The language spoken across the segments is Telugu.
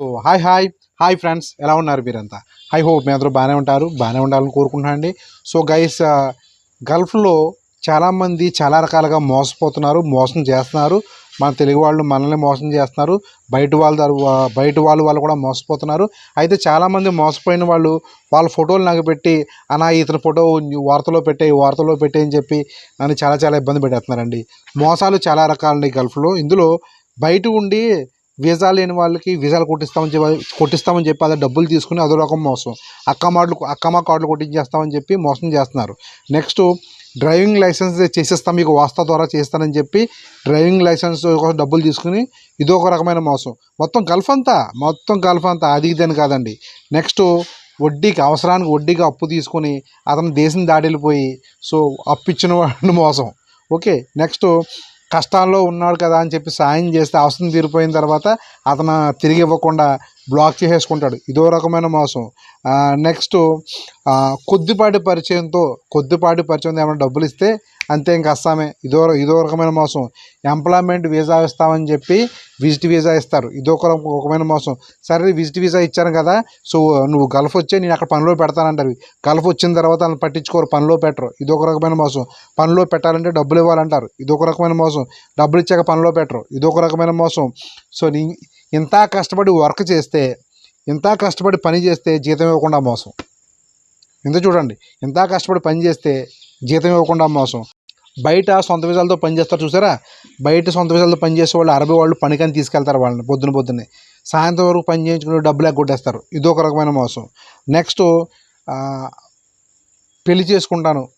So hi hi hi friends ఎలా ఉన్నారు మీరంతా? హై హోప్ మీ అందరూ బాగానే ఉంటారు బాగానే ఉండాలని కోరుకుంటున్నాను అండి. సో గైస్ uh, గల్ఫ్లో చాలామంది చాలా రకాలుగా మోసపోతున్నారు మోసం చేస్తున్నారు. మన తెలుగు వాళ్ళు మనల్ని మోసం చేస్తున్నారు. బయట వాళ్ళ బయట వాళ్ళు వాళ్ళు కూడా మోసపోతున్నారు. అయితే చాలామంది మోసపోయిన వాళ్ళు వాళ్ళ ఫోటోలు నాకు పెట్టి అనా ఇతని ఫోటో వార్తలో పెట్టే వార్తలో పెట్టే అని చెప్పి నన్ను చాలా చాలా ఇబ్బంది పెట్టేస్తున్నారండి. మోసాలు చాలా రకాలండి గల్ఫ్లో. ఇందులో బయట ఉండి వీసా లేని వాళ్ళకి వీసాలు కొట్టిస్తామని చెప్పి కొట్టిస్తామని చెప్పి అదే డబ్బులు తీసుకుని అదో రకం మోసం. అక్క మాటలు అక్కమ్మ కార్డులు కొట్టించేస్తామని చెప్పి మోసం చేస్తున్నారు. నెక్స్ట్ డ్రైవింగ్ లైసెన్స్ చేసేస్తాం మీకు వాస్తా ద్వారా చేస్తానని చెప్పి డ్రైవింగ్ లైసెన్స్ కోసం డబ్బులు తీసుకుని ఇదొక ఒక రకమైన మోసం. మొత్తం గల్ఫ్ అంతా మొత్తం గల్ఫ్ అంతా అది ఇదని కాదండి. నెక్స్ట్ వడ్డీకి అవసరానికి వడ్డీకి అప్పు తీసుకొని అతను దేశం దాటి సో అప్పు ఇచ్చిన వాడిని మోసం. ఓకే నెక్స్ట్ కష్టాల్లో ఉన్నాడు కదా అని చెప్పి సాయం చేస్తే అవసరం తీరిపోయిన తర్వాత అతను తిరిగి ఇవ్వకుండా బ్లాక్ చేసేసుకుంటాడు. ఇదో రకమైన మోసం. నెక్స్ట్ కొద్దిపాటి పరిచయంతో కొద్దిపాటి పరిచయంతో ఏమైనా డబ్బులు ఇస్తే అంతే ఇంక అస్సామే. ఇదో ఇదో రకమైన మోసం. ఎంప్లాయ్మెంట్ వీసా ఇస్తామని చెప్పి విజిట్ వీసా ఇస్తారు. ఇదో ఒక రకం- రకమైన మోసం. సరే విజిట్ వీసా ఇచ్చాను కదా సో నువ్వు గల్ఫ్ వచ్చే నేను అక్కడ పనిలో పెడతానంటారు గల్ఫ్ వచ్చిన తర్వాత వాళ్ళని పట్టించుకోరు పనిలో పెట్టరు. ఇది ఒక రకమైన మోసం. పనిలో పెట్టాలంటే డబ్బులు ఇవ్వాలంటారు. ఇది ఒక రకమైన మోసం. డబ్బులు ఇచ్చాక పనిలో పెట్టరు. ఇది ఒక రకమైన మోసం. సో నీ ఇంత కష్టపడి వర్క్ చేస్తే ఇంత కష్టపడి పని చేస్తే జీతం ఇవ్వకుండా మోసం. ఇంత చూడండి ఇంత కష్టపడి పని చేస్తే జీతం ఇవ్వకుండా మోసం. బయట సొంత విజాలతో పనిచేస్తారు చూసారా? బయట సొంత విజాలతో పనిచేసే వాళ్ళు అరబీ వాళ్ళు పనికని తీసుకెళ్తారు వాళ్ళని పొద్దున పొద్దున్నే. సాయంత్రం వరకు పని చేయించుకుని డబ్బులు ఎగ్గొట్టేస్తారు. ఇది ఒక రకమైన మోసం. నెక్స్ట్ పెళ్ళి చేసుకుంటాను.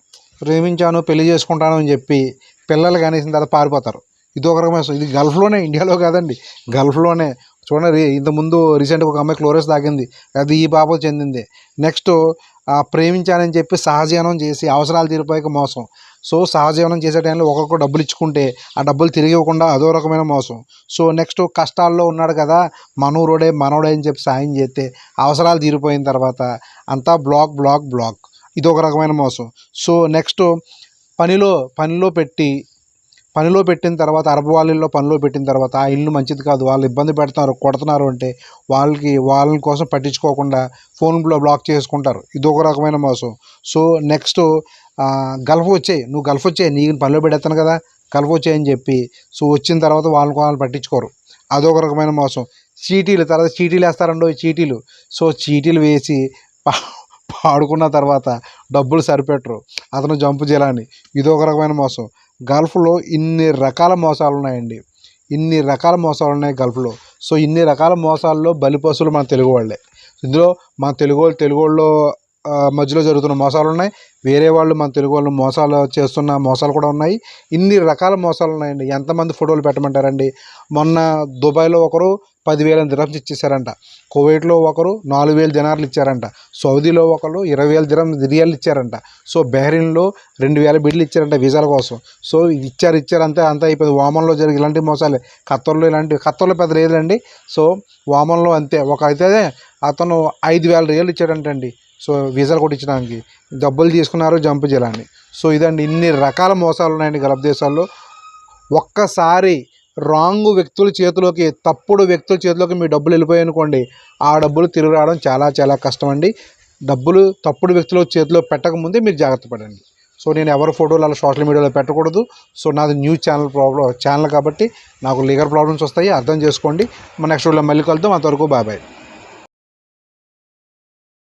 ప్రేమించాను పెళ్ళి చేసుకుంటాను అని చెప్పి పిల్లలు కానేసిన తర్వాత పారిపోతారు. ఇది ఒక రకమైన ఇది గల్ఫ్లోనే ఇండియాలో కాదండి. గల్ఫ్లోనే. చూడండి ఇంతకుముందు రీసెంట్గా ఒక అమ్మాయి క్లోరస్ తాగింది. అది ఈ పాప చెందింది. నెక్స్ట్ ప్రేమించానని చెప్పి సహజీవనం చేసి అవసరాలు తీరిపోయాక మోసం. సో సహజీవనం చేసే టైంలో ఒక్కొక్క డబ్బులు ఇచ్చుకుంటే ఆ డబ్బులు తిరిగి ఇవ్వకుండా అదో రకమైన మోసం. సో నెక్స్ట్ కష్టాల్లో ఉన్నాడు కదా మనూరోడే మనోడే అని చెప్పి సాయం చేస్తే అవసరాలు తీరిపోయిన తర్వాత అంతా బ్లాక్ బ్లాక్ బ్లాక్. ఇది ఒక రకమైన మోసం. సో నెక్స్ట్ పనిలో పనిలో పెట్టి పనిలో పెట్టిన తర్వాత అరబ్ ఇల్లు పనిలో పెట్టిన తర్వాత ఆ ఇల్లు మంచిది కాదు వాళ్ళు ఇబ్బంది పెడుతున్నారు కొడుతున్నారు అంటే వాళ్ళకి వాళ్ళ కోసం పట్టించుకోకుండా ఫోన్లో బ్లాక్ చేసుకుంటారు. ఇది ఒక రకమైన మోసం. సో నెక్స్ట్ గల్ఫ్ వచ్చాయి. నువ్వు గల్ఫ్ వచ్చాయి. నీకు పనిలో పెడతాను కదా గల్ఫ్ వచ్చాయని చెప్పి. సో వచ్చిన తర్వాత వాళ్ళని వాళ్ళని పట్టించుకోరు. అదొక రకమైన మోసం. చీటీలు తర్వాత చీటీలు వేస్తారండో చీటీలు. సో చీటీలు వేసి పా- పాడుకున్న తర్వాత డబ్బులు సరిపెట్టరు. అతను జంపు చేయాలని. ఇదొక రకమైన మోసం. గల్ఫ్లో ఇన్ని రకాల మోసాలు ఉన్నాయండి ఇన్ని రకాల మోసాలు ఉన్నాయి గల్ఫ్లో. సో ఇన్ని రకాల మోసాల్లో బలిపశువులు మన తెలుగు వాళ్ళే. ఇందులో మన తెలుగు వాళ్ళు తెలుగు వాళ్ళు మధ్యలో జరుగుతున్న మోసాలు ఉన్నాయి. వేరే వాళ్ళు మన తెలుగు వాళ్ళు మోసాలు చేస్తున్న మోసాలు కూడా ఉన్నాయి. ఇన్ని రకాల మోసాలు ఉన్నాయండి. ఎంతమంది ఫోటోలు పెట్టమంటారండి? మొన్న దుబాయ్లో ఒకరు పదివేల దిరమ్స్ ఇచ్చేసారంట కువైట్లో ఒకరు నాలుగు వేల దినార్లు ఇచ్చారంట. సౌదీలో ఒకరు ఇరవై వేల దిరం రియాలు ఇచ్చారంట. సో బెహరీన్లో రెండు వేల బిడ్లు ఇచ్చారంట వీసాల కోసం. సో ఇచ్చారు ఇచ్చారు అంతే అంతా అయిపోయింది. వామన్లో జరిగి ఇలాంటి మోసాలే. ఖత్తర్లో ఇలాంటి ఖత్తర్లో పెద్ద లేదండి సో వామన్లో అంతే. ఒక అయితే అతను ఐదు వేల రియల్ ఇచ్చాడంటండి. సో వీసాలు కొట్టించడానికి. డబ్బులు తీసుకున్నారు జంప్ చేయాలని. సో ఇదండి ఇన్ని రకాల మోసాలు ఉన్నాయండి గల్ఫ్ దేశాల్లో. ఒక్కసారి రాంగ్ వ్యక్తుల చేతిలోకి తప్పుడు వ్యక్తుల చేతిలోకి మీ డబ్బులు వెళ్ళిపోయాయి అనుకోండి ఆ డబ్బులు తిరిగి రావడం చాలా చాలా కష్టం అండి డబ్బులు తప్పుడు వ్యక్తుల చేతిలో పెట్టకముందే మీరు జాగ్రత్త పడండి. సో నేను ఎవరి ఫోటోలు అలా సోషల్ మీడియాలో పెట్టకూడదు. సో నాది న్యూస్ ఛానల్ ప్రాబ్లం ఛానల్ కాబట్టి నాకు లీగల్ ప్రాబ్లమ్స్ వస్తాయి అర్థం చేసుకోండి. మన నెక్స్ట్ వీడియోలో మళ్ళీ కలుద్దాం. అంతవరకు బాబాయ్